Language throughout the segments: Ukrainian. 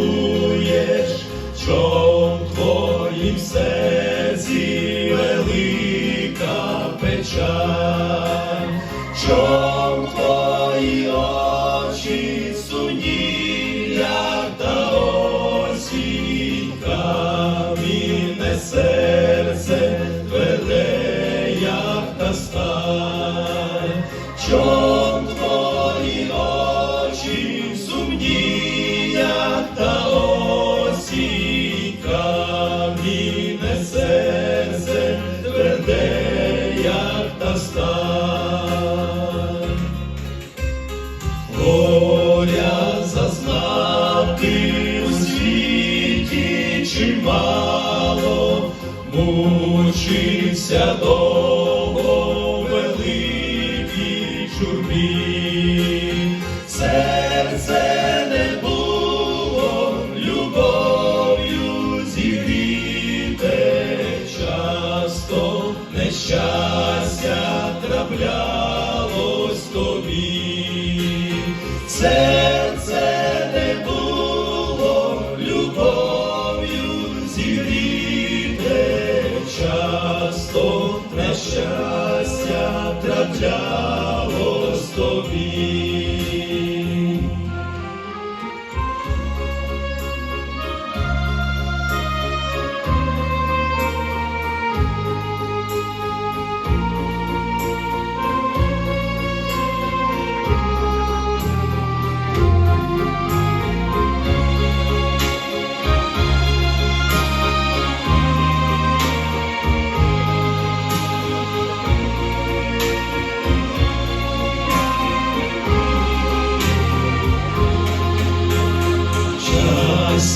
чуєш, що твоїм серці велика печаль. Та осінь, камінне серце як та сталь. Горя зазнав ти у мучився довго тобі. Серце не було любов'ю зігріте, часто нещастя траплялось тобі.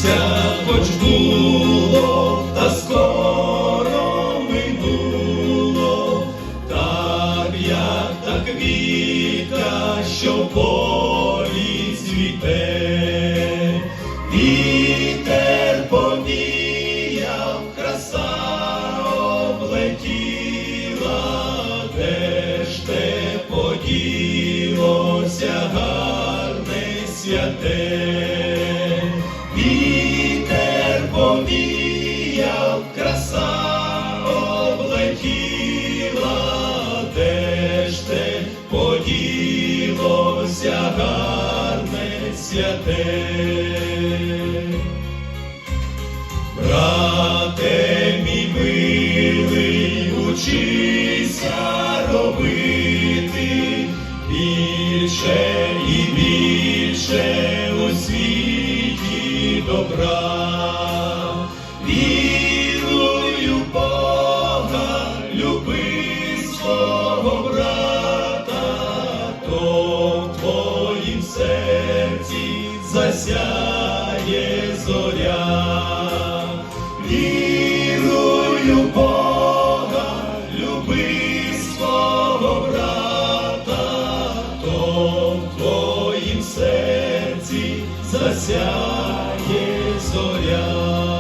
Щастя хоч було, та скоро минуло, так як та квітка, що в полі цвіте, вітер повіяв, краса облетіла, де ж те поділося гарне святе. Поділося гарне святе. Брате мій милий, учися робити більше і Вірую Бога, люби свого брата, твоїм серці засяє зоря.